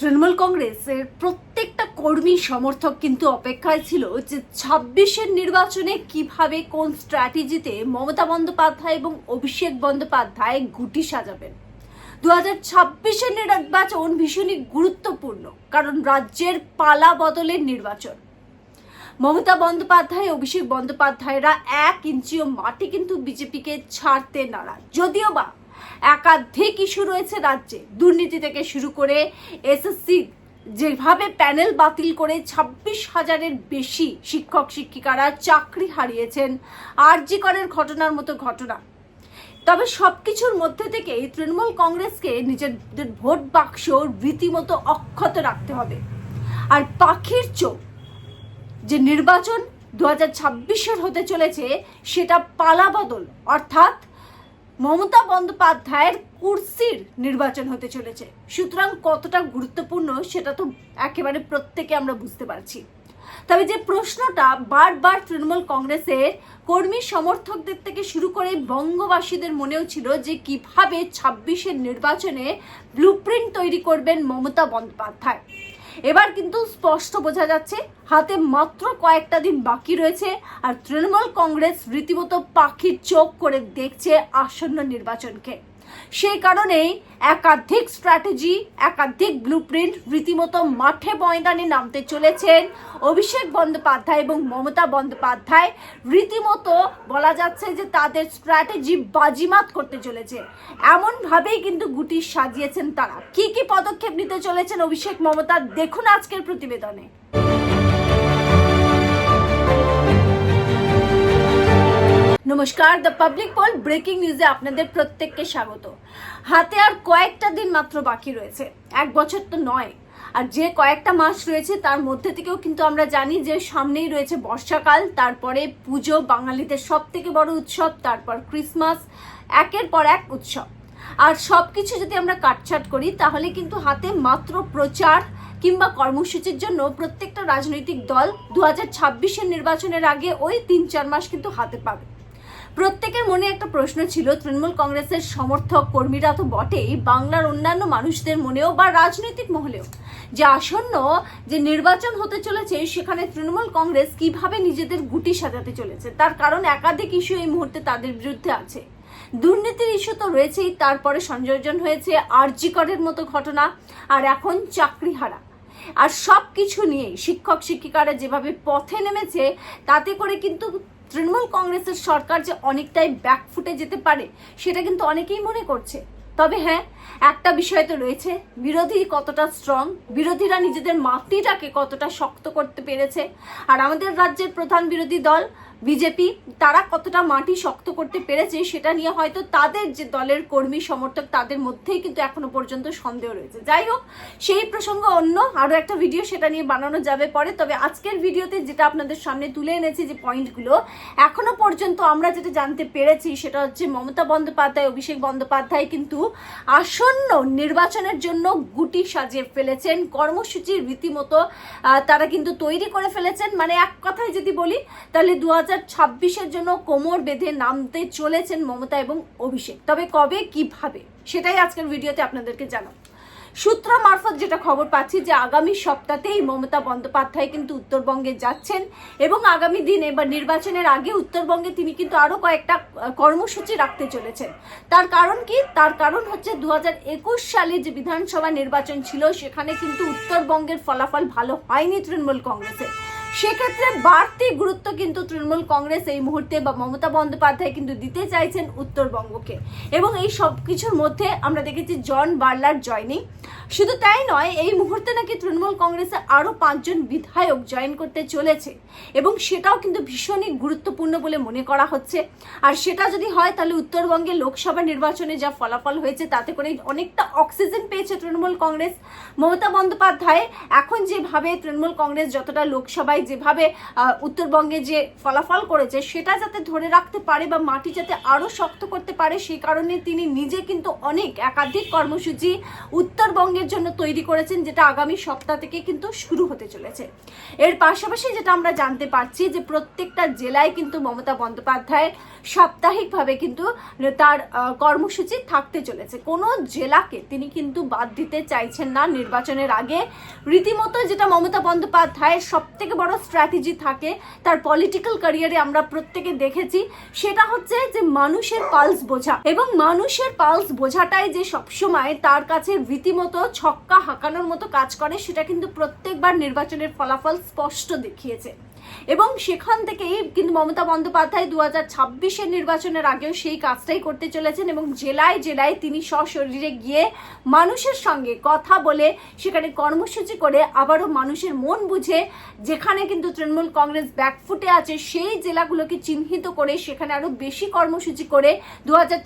তৃণমূল কংগ্রেসের প্রত্যেকটা কর্মী সমর্থক কিন্তু অপেক্ষায় ছিল যে ছাব্বিশের নির্বাচনে কীভাবে কোন স্ট্র্যাটেজিতে মমতা বন্দ্যোপাধ্যায় এবং অভিষেক বন্দ্যোপাধ্যায় গুটি সাজাবেন। দু হাজার ছাব্বিশের নির্বাচন ভীষণই গুরুত্বপূর্ণ, কারণ রাজ্যের পালা বদলের নির্বাচন। মমতা বন্দ্যোপাধ্যায়, অভিষেক বন্দ্যোপাধ্যায়রা এক ইঞ্চিও মাটি কিন্তু বিজেপিকে ছাড়তে নারাজ। যদিও বা একাধিক ইস্যু রয়েছে রাজ্যে। দুর্নীতি থেকে শুরু করে এসএসসি যেভাবে প্যানেল বাতিল করে ছাব্বিশ হাজারের বেশি শিক্ষক, শিক্ষিকারা চাকরি হারিয়েছেন, আরজি করের ঘটনার মতো ঘটনা। তবে সবকিছুর মধ্যে থেকে এই তৃণমূল কংগ্রেসকে নিজেদের ভোট বাক্স রীতিমতো অক্ষত রাখতে হবে। আর পাখির চোখ, যে নির্বাচন দু হাজার হতে চলেছে, সেটা পালাবদল অর্থাৎ মমতা বন্দ্যোপাধ্যায়ের কুর্সির নির্বাচন হতে চলেছে। সুতরাং কতটা গুরুত্বপূর্ণ সেটা তো একেবারে প্রত্যেকে আমরা বুঝতে পারছি। তবে যে প্রশ্নটা বারবার তৃণমূল কংগ্রেসের কর্মী সমর্থকদের থেকে শুরু করে বঙ্গবাসীদের মনেও ছিল যে কীভাবে ছাব্বিশের নির্বাচনে ব্লুপ্রিন্ট তৈরি করবেন মমতা বন্দ্যোপাধ্যায়। এবার কিন্তু স্পষ্ট বোঝা যাচ্ছে, হাতে মাত্র কয়েকটা দিন বাকি রয়েছে, আর তৃণমূল কংগ্রেস রীতিমতো পাখির চোখ করে দেখছে আসন্ন নির্বাচনকে। সেই কারণেই একাধিক স্ট্র্যাটেজি, একাধিক ব্লুপ্রিন্ট রীতিমতো মাঠে ময়দানে নামতে চলেছেন। অভিষেক বন্দ্যোপাধ্যায় এবং মমতা বন্দ্যোপাধ্যায় রীতিমতো বলা যাচ্ছে যে তাদের স্ট্র্যাটেজি বাজিমাত করতে চলেছে। এমনভাবেই কিন্তু গুটি সাজিয়েছেন তারা। কি কি পদক্ষেপ নিতে চলেছেন অভিষেক মমতা, দেখুন আজকের প্রতিবেদনে। নমস্কার দ্য পাবলিক পোল ব্রেকিং নিউজে আপনাদের প্রত্যেককে স্বাগত। হাতে আর কয়েকটা দিন মাত্র বাকি রয়েছে, এক বছর তো নয়। আর যে কয়েকটা মাস রয়েছে, তার মধ্যে থেকেও কিন্তু আমরা জানি যে সামনেই রয়েছে বর্ষাকাল, তারপরে পুজো, বাঙালিদের সব থেকে বড় উৎসব, তারপর ক্রিসমাস, একের পর এক উৎসব। আর সব কিছু যদি আমরা কাটছাট করি, তাহলে কিন্তু হাতে মাত্র প্রচার কিংবা কর্মসূচির জন্য প্রত্যেকটা রাজনৈতিক দল দু হাজার নির্বাচনের আগে ওই তিন চার মাস কিন্তু হাতে পাবে। প্রত্যেকের মনে একটা প্রশ্ন ছিল, তৃণমূল কংগ্রেসের সমর্থক কর্মীরা তো বটেই, বাংলার অন্যান্য মানুষদের মনেও বা রাজনৈতিক মহলেও। যে আসন্ন যে নির্বাচন হতে চলেছে, সেখানে তৃণমূল কংগ্রেস কীভাবে নিজেদের গুটি সাজাতে চলেছে? তার কারণ একাধিক ইস্যু এই মুহূর্তে তাদের বিরুদ্ধে আছে। দুর্নীতির ইস্যু তো রয়েছেই, তারপরে সংযোজন হয়েছে আরজি করের মতো ঘটনা, আর এখন চাকরি হারা আর সব কিছু নিয়ে শিক্ষক শিক্ষিকারা যেভাবে পথে নেমেছে, তাতে করে কিন্তু তৃণমূল কংগ্রেসের সরকার যে অনেকটাই ব্যাকফুটে যেতে পারে, সেটা কিন্তু অনেকেই মনে করছে। তবে হ্যাঁ একটা বিষয় তো রয়েছে, বিরোধী কতটা স্ট্রং বিরোধীরা নিজেদের মাটিটাকে কতটা শক্ত করতে পেরেছে, আর আমাদের রাজ্যের প্রধান বিরোধী দল বিজেপি, তারা কতটা মাটি শক্ত করতে পেরেছে সেটা নিয়ে হয়তো তাদের যে দলের কর্মী, সমর্থক, তাদের মধ্যেই কিন্তু এখনও পর্যন্ত সন্দেহ রয়েছে। যাই হোক, সেই প্রসঙ্গ অন্য আরও একটা ভিডিও সেটা নিয়ে বানানো যাবে পরে। তবে আজকের ভিডিওতে যেটা আপনাদের সামনে তুলে এনেছি যে পয়েন্টগুলো এখনও পর্যন্ত আমরা যেটা জানতে পেরেছি সেটা হচ্ছে মমতা বন্দ্যোপাধ্যায়, অভিষেক বন্দ্যোপাধ্যায় কিন্তু আসন্ন নির্বাচনের জন্য গুটি সাজিয়ে ফেলেছেন। কর্মসূচির রীতিমতো তারা কিন্তু তৈরি করে ফেলেছেন। মানে এক কথায় যদি বলি, তাহলে দু হাজার হাজার জন্য কোমর বেঁধে নামতে চলেছেন মমতা এবং অভিষেক। তবে কবে, কীভাবে, সেটাই আজকের ভিডিওতে আপনাদেরকে জানাব। সূত্র মারফত যেটা খবর পাচ্ছি যে, আগামী সপ্তাহতেই মমতা বন্দ্যোপাধ্যায় কিন্তু উত্তরবঙ্গে যাচ্ছেন এবং আগামী দিনে বা নির্বাচনের আগে উত্তরবঙ্গে তিনি কিন্তু আরও কয়েকটা কর্মসূচি রাখতে চলেছেন। তার কারণ কি? তার কারণ হচ্ছে দু হাজার একুশ সালে যে বিধানসভা নির্বাচন ছিল, সেখানে কিন্তু উত্তরবঙ্গের ফলাফল ভালো হয়নি তৃণমূল কংগ্রেসের। সেক্ষেত্রে বাড়তি গুরুত্ব কিন্তু তৃণমূল কংগ্রেস এই মুহূর্তে বা মমতা বন্দ্যোপাধ্যায় কিন্তু দিতে চাইছেন উত্তরবঙ্গকে। এবং এই সব কিছুর মধ্যে আমরা দেখেছি জন বার্লার জয়নিং। শুধু তাই নয়, এই মুহূর্তে নাকি তৃণমূল কংগ্রেসে আরও পাঁচজন বিধায়ক জয়েন করতে চলেছে। এবং সেটাও কিন্তু ভীষণই গুরুত্বপূর্ণ বলে মনে করা হচ্ছে। আর সেটা যদি হয়, তাহলে উত্তরবঙ্গে লোকসভা নির্বাচনে যা ফলাফল হয়েছে, তাতে করে অনেকটা অক্সিজেন পেয়েছে তৃণমূল কংগ্রেস। মমতা বন্দ্যোপাধ্যায় এখন যেভাবে তৃণমূল কংগ্রেস যতটা লোকসভায় যেভাবে উত্তরবঙ্গে যে ফলাফল করেছে সেটা যাতে ধরে রাখতে পারে বা মাটি যাতে আরও শক্ত করতে পারে, সেই কারণে তিনি নিজে কিন্তু অনেক একাধিক কর্মসূচি উত্তরবঙ্গের জন্য তৈরি করেছেন, যেটা আগামী সপ্তাহ থেকে কিন্তু শুরু হতে চলেছে। এর পাশাপাশি যেটা আমরা জানতে পারছি যে প্রত্যেকটা জেলায় কিন্তু মমতা বন্দ্যোপাধ্যায় সাপ্তাহিকভাবে কিন্তু তার কর্মসূচি থাকতে চলেছে। কোনো জেলাকে তিনি কিন্তু বাদ দিতে চাইছেন না নির্বাচনের আগে। রীতিমতো যেটা মমতা বন্দ্যোপাধ্যায়ের সব থেকে বড় স্ট্র্যাটেজি থাকে, তার পলিটিক্যাল ক্যারিয়ারে আমরা প্রত্যেকে দেখেছি, সেটা হচ্ছে যে মানুষের পালস বোঝা এবং মানুষের পালস বোঝাটাই যে সবসময় তার কাছে রীতিমতো ছক্কা হাঁকানোর মতো কাজ করে, সেটা কিন্তু প্রত্যেকবার নির্বাচনের ফলাফল স্পষ্ট দেখিয়েছে। এবং সেখান থেকেই কিন্তু মমতা বন্দ্যোপাধ্যায় দু হাজার ছাব্বিশের নির্বাচনের আগেও সেই কাজটাই করতে চলেছেন এবং জেলায় জেলায় তিনি সশরীরে গিয়ে মানুষের সঙ্গে কথা বলে, সেখানে কর্মসূচি করে আবারও মানুষের মন বুঝে, যেখানে কিন্তু তৃণমূল কংগ্রেস ব্যাকফুটে আছে। সেই জেলাগুলোকে চিহ্নিত করে সেখানে আরও বেশি কর্মসূচি করে দু হাজার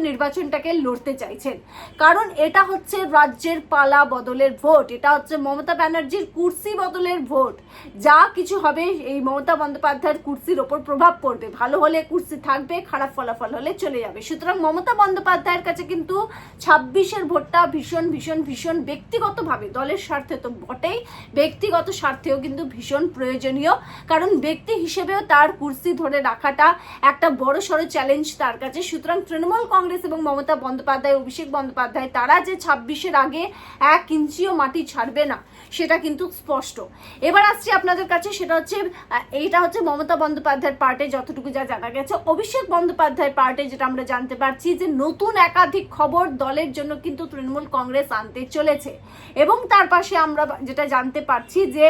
নির্বাচনটাকে লড়তে চাইছেন। কারণ এটা হচ্ছে রাজ্যের পালা বদলের ভোট। এটা হচ্ছে মমতা ব্যানার্জির কুর্সি বদলের ভোট। যা কিছু হবে, এই মমতা বন্দ্যোপাধ্যায়ের কুর্সির ওপর প্রভাব পড়বে। ভালো হলে কুর্সি থাকবে, খারাপ ফলাফল হলে চলে যাবে। সুতরাং মমতা বন্দ্যোপাধ্যায়ের কাছে কিন্তু ছাব্বিশের ভোটটা ভীষণ ভীষণ ভীষণ ব্যক্তিগতভাবে, দলের স্বার্থে তো বটেই, ব্যক্তিগত স্বার্থেও কিন্তু ভীষণ প্রয়োজনীয়, কারণ ব্যক্তি হিসেবেও তার কুর্সি ধরে রাখাটা একটা বড় সড়ো চ্যালেঞ্জ তার কাছে। সুতরাং তৃণমূল কংগ্রেস এবং মমতা বন্দ্যোপাধ্যায়, অভিষেক বন্দ্যোপাধ্যায়, তারা যে ছাব্বিশের আগে এক ইঞ্চিও মাটি ছাড়বে না, সেটা কিন্তু স্পষ্ট। এবার আসছি আপনাদের কাছে, সেটা হচ্ছে এইটা হচ্ছে মমতা বন্দ্যোপাধ্যায়ের পার্টে যতটুকু যা জানা গেছে। অভিষেক বন্দ্যোপাধ্যায়ের পার্টে যেটা আমরা জানতে পারছি যে নতুন একাধিক খবর দলের জন্য কিন্তু তৃণমূল কংগ্রেস আনতে চলেছে। এবং তার পাশে আমরা যেটা জানতে পারছি যে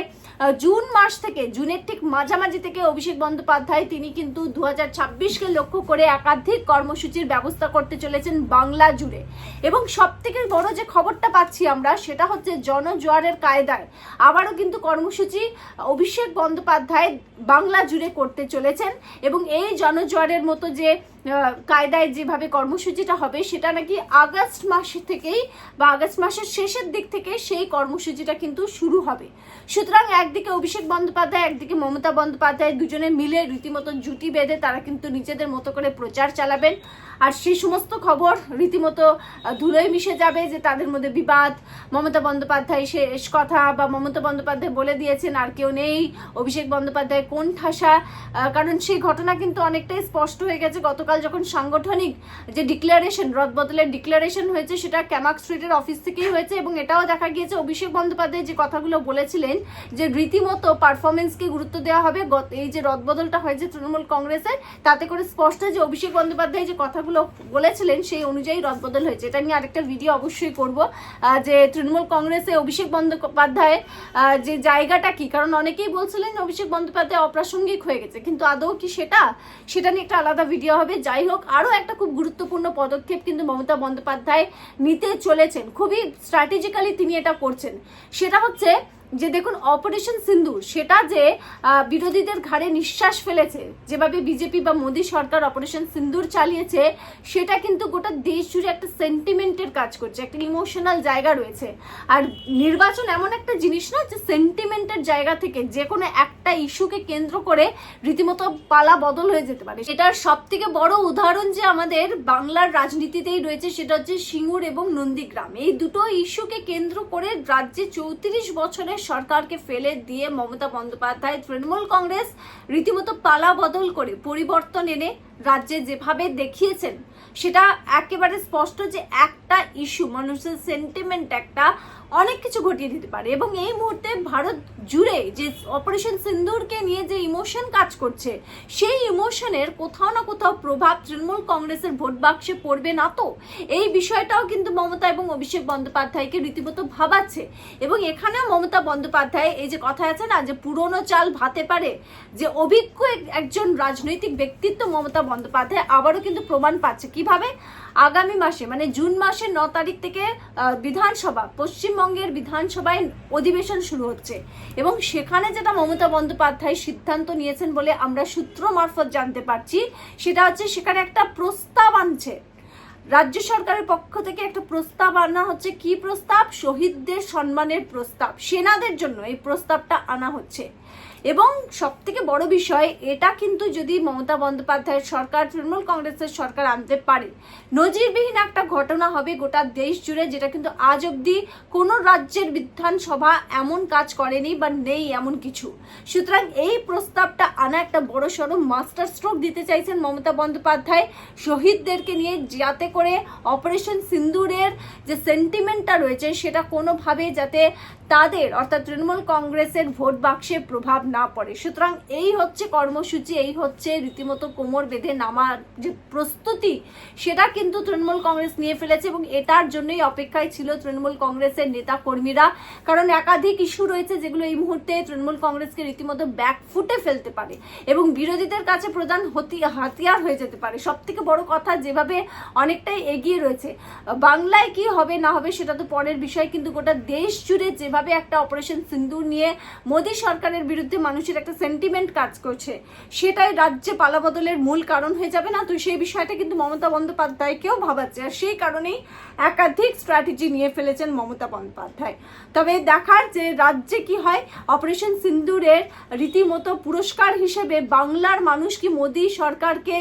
জুন মাস থেকে, জুনের ঠিক মাঝামাঝি থেকে অভিষেক বন্দ্যোপাধ্যায় তিনি কিন্তু দু ছাব্বিশকে লক্ষ্য করে একাধিক কর্মসূচির ব্যবস্থা করতে চলেছেন বাংলা জুড়ে। এবং সব থেকে বড় যে খবরটা পাচ্ছি আমরা, সেটা হচ্ছে জনজোয়ারের কায়দায় আবারও কিন্তু কর্মসূচি অভিষেক বন্দ্যোপাধ্যায় বাংলা জুড়ে করতে চলেছেন। এবং এই জনজোয়ারের মতো যে কায়দায় যেভাবে কর্মসূচিটা হবে, সেটা নাকি আগস্ট মাস থেকেই বা আগস্ট মাসের শেষের দিক থেকে সেই কর্মসূচিটা কিন্তু শুরু হবে। সুতরাং একদিকে অভিষেক বন্দ্যোপাধ্যায়, একদিকে মমতা বন্দ্যোপাধ্যায় দুজনে মিলে রীতিমতো জুটি বেঁধে তারা কিন্তু নিজেদের মতো করে প্রচার চালাবেন। আর সেই সমস্ত খবর রীতিমতো ধুলোয় মিশে যাবে যে তাদের মধ্যে বিবাদ। মমতা বন্দ্যোপাধ্যায় শেষ কথা বা মমতা বন্দ্যোপাধ্যায় বলে দিয়েছেন, আর কেউ নেই। অভিষেক বন্দ্যোপাধ্যায় কোন ঠাসা কারণ সেই ঘটনা কিন্তু অনেকটাই স্পষ্ট হয়ে গেছে গতকাল যখন সাংগঠনিক যে ডিক্লারেশন রদ বদলের ডিক্লারেশন হয়েছে, সেটা ক্যামাক স্ট্রিটের অফিস থেকেই হয়েছে এবং এটাও দেখা গিয়েছে। অভিষেক বন্দ্যোপাধ্যায় যে কথাগুলো বলেছিলেন যে রীতিমতো পারফরমেন্সকে গুরুত্ব দেওয়া হবে এই যে রদ বদলটা হয়েছে তৃণমূল কংগ্রেসের, তাতে করে স্পষ্ট যে অভিষেক বন্দ্যোপাধ্যায় যে কথাগুলো বলেছিলেন, সেই অনুযায়ী রদবদল হয়েছে। এটা নিয়ে আরেকটা ভিডিও অবশ্যই করব। যে তৃণমূল কংগ্রেসে অভিষেক বন্দ্যোপাধ্যায় যে জায়গাটা কি? কারণ অনেকেই বলছিলেন অভিষেক বন্দ্যোপাধ্যায় অপ্রাসঙ্গিক হয়ে গেছে, কিন্তু আদৌ কি সেটা? সেটা নিয়ে একটা আলাদা ভিডিও হবে। যাই হোক আরও একটা খুব গুরুত্বপূর্ণ পদক্ষেপ কিন্তু মমতা বন্দ্যোপাধ্যায় নিতে চলেছেন। খুবই স্ট্র্যাটেজিক্যালি তিনি এটা করছেন। সেটা হচ্ছে যে দেখুন অপারেশন সিন্দুর, সেটা যে বিরোধীদের ঘাড়ে নিঃশ্বাস ফেলেছে, যেভাবে বিজেপি বা মোদী সরকার অপারেশন সিন্ধুর চালিয়েছে, সেটা কিন্তু গোটা দেশ জুড়ে একটা সেন্টিমেন্টের কাজ করছে, একটা ইমোশনাল জায়গা রয়েছে। আর নির্বাচন এমন একটা জিনিস না যে সেন্টিমেন্টের জায়গা থেকে যে কোনো একটা ইস্যুকে কেন্দ্র করে রীতিমতো পালা বদল হয়ে যেতে পারে। সেটার সব থেকে বড় উদাহরণ যে আমাদের বাংলার রাজনীতিতেই রয়েছে, সেটা হচ্ছে সিঙ্গুর এবং নন্দীগ্রাম। এই দুটো ইস্যুকে কেন্দ্র করে রাজ্যে চৌত্রিশ বছরের সরকারকে ফেলে দিয়ে মমতা বন্দ্যোপাধ্যায় তৃণমূল কংগ্রেস রীতিমতো পালা বদল করে পরিবর্তন এনে রাজ্যে যেভাবে দেখিয়েছেন, সেটা একেবারে স্পষ্ট যে একটা ইস্যু মানুষের সেন্টিমেন্ট একটা অনেক কিছু ঘটিয়ে দিতে পারে। এবং এই মুহূর্তে ভারত জুড়ে যে অপারেশন সিন্দুরকে নিয়ে যে ইমোশন কাজ করছে, সেই ইমোশনের কোথাও না কোথাও প্রভাব তৃণমূল কংগ্রেসের ভোট বাক্সে পড়বে না তো? এই বিষয়টাও কিন্তু মমতা এবং অভিষেক বন্দ্যোপাধ্যায়কে রীতিমতো ভাবাচ্ছে। এবং এখানেও মমতা বন্দ্যোপাধ্যায় এই যে কথা আছে না, যে পুরনো চাল ভাতে পারে, যে অভিজ্ঞ একজন রাজনৈতিক ব্যক্তিত্ব মমতা বন্দ্যোপাধ্যায় আবারও কিন্তু প্রমাণ পাচ্ছে। কীভাবে? আগামী মাসে মানে জুন মাসের ন তারিখ থেকে বিধানসভা, পশ্চিমবঙ্গের বিধানসভায় অধিবেশন শুরু হচ্ছে। এবং সেখানে যেটা মমতা বন্দ্যোপাধ্যায় সিদ্ধান্ত নিয়েছেন বলে আমরা সূত্র মারফত জানতে পারছি, সেটা হচ্ছে সেখানে একটা প্রস্তাব আনছে। রাজ্য সরকারের পক্ষ থেকে একটা প্রস্তাব আনা হচ্ছে। কি প্রস্তাব? শহীদদের সম্মানের প্রস্তাব। সেনাদের জন্য এই প্রস্তাবটা আনা হচ্ছে। এবং সব থেকে বড় বিষয়, এটা কিন্তু যদি মমতা বন্দ্যোপাধ্যায়ের সরকার, তৃণমূল কংগ্রেসের সরকার আনতে পারে, নজিরবিহীন একটা ঘটনা হবে গোটা দেশ জুড়ে, যেটা কিন্তু আজ অবধি কোনো রাজ্যের বিধানসভা এমন কাজ করেনি বা নেই এমন কিছু। সুতরাং এই প্রস্তাবটা আনা একটা বড় সড়ো মাস্টার স্ট্রোক দিতে চাইছেন মমতা বন্দ্যোপাধ্যায় শহীদদেরকে নিয়ে, যাতে করে অপারেশন সিন্দুরের যে সেন্টিমেন্টটা রয়েছে, সেটা কোনোভাবে যাতে তাদের, অর্থাৎ তৃণমূল কংগ্রেসের ভোট বাক্সে প্রভাব না পড়ে। সুতরাং এই হচ্ছে কর্মসূচি, এই হচ্ছে রীতিমতো কোমর বেঁধে নামার যে প্রস্তুতি, সেটা কিন্তু তৃণমূল কংগ্রেস নিয়ে ফেলেছে এবং এটার জন্যই অপেক্ষায় ছিল তৃণমূল কংগ্রেসের নেতা কর্মীরা কারণ একাধিক ইস্যু রয়েছে যেগুলো এই মুহূর্তে তৃণমূল কংগ্রেসকে রীতিমতো ব্যাক ফুটে ফেলতে পারে এবং বিরোধীদের কাছে প্রধান হতি- হাতিয়ার হয়ে যেতে পারে। সব থেকে বড় কথা যেভাবে অনেকটাই এগিয়ে রয়েছে, বাংলায় কি হবে না হবে সেটা তো পরের বিষয়, কিন্তু গোটা দেশ জুড়ে যেভাবে একটা অপারেশন সিন্দুর নিয়ে মোদী সরকারের বিরুদ্ধে মানুষের একটা সেন্টিমেন্ট কাজ করছে। সেটাই রাজ্যে পালাবদলের মূল কারণ হয়ে যাবে না? তো সেই বিষয়টা কিন্তু মমতা বন্দ্যোপাধ্যায়কেও ভাবাচ্ছে। আর সেই কারণেই একাধিক স্ট্র্যাটেজি নিয়ে ফেলেছেন মমতা বন্দ্যোপাধ্যায়। তবে দেখার যে রাজ্যে কি হয় অপারেশন সিন্দুরের রীতিমতো পুরস্কার হিসেবে বাংলার মানুষ কি মোদী সরকারকে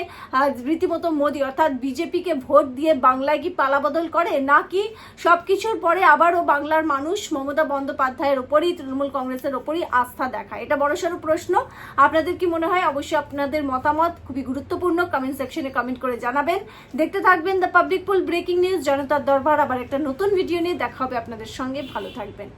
রীতিমতো মোদী অর্থাৎ বিজেপিকে ভোট দিয়ে বাংলায় কি পালাবদল করে? নাকি সবকিছুর পরে আবারও বাংলার মানুষ মমতা বন্দ্যোপাধ্যায়ের ওপরই, তৃণমূল কংগ্রেসের ওপরই আস্থা দেখায়? এটা বড়সড় প্রশ্ন। আপনাদের কি মনে হয়? অবশ্যই আপনাদের মতামত খুবই গুরুত্বপূর্ণ। কমেন্ট সেকশনে কমেন্ট করে জানাবেন। দেখতে থাকবেন the public pool breaking news জনতার দরবার। আবার একটা নতুন ভিডিও নিয়ে দেখা হবে আপনাদের সঙ্গে। ভালো থাকবেন।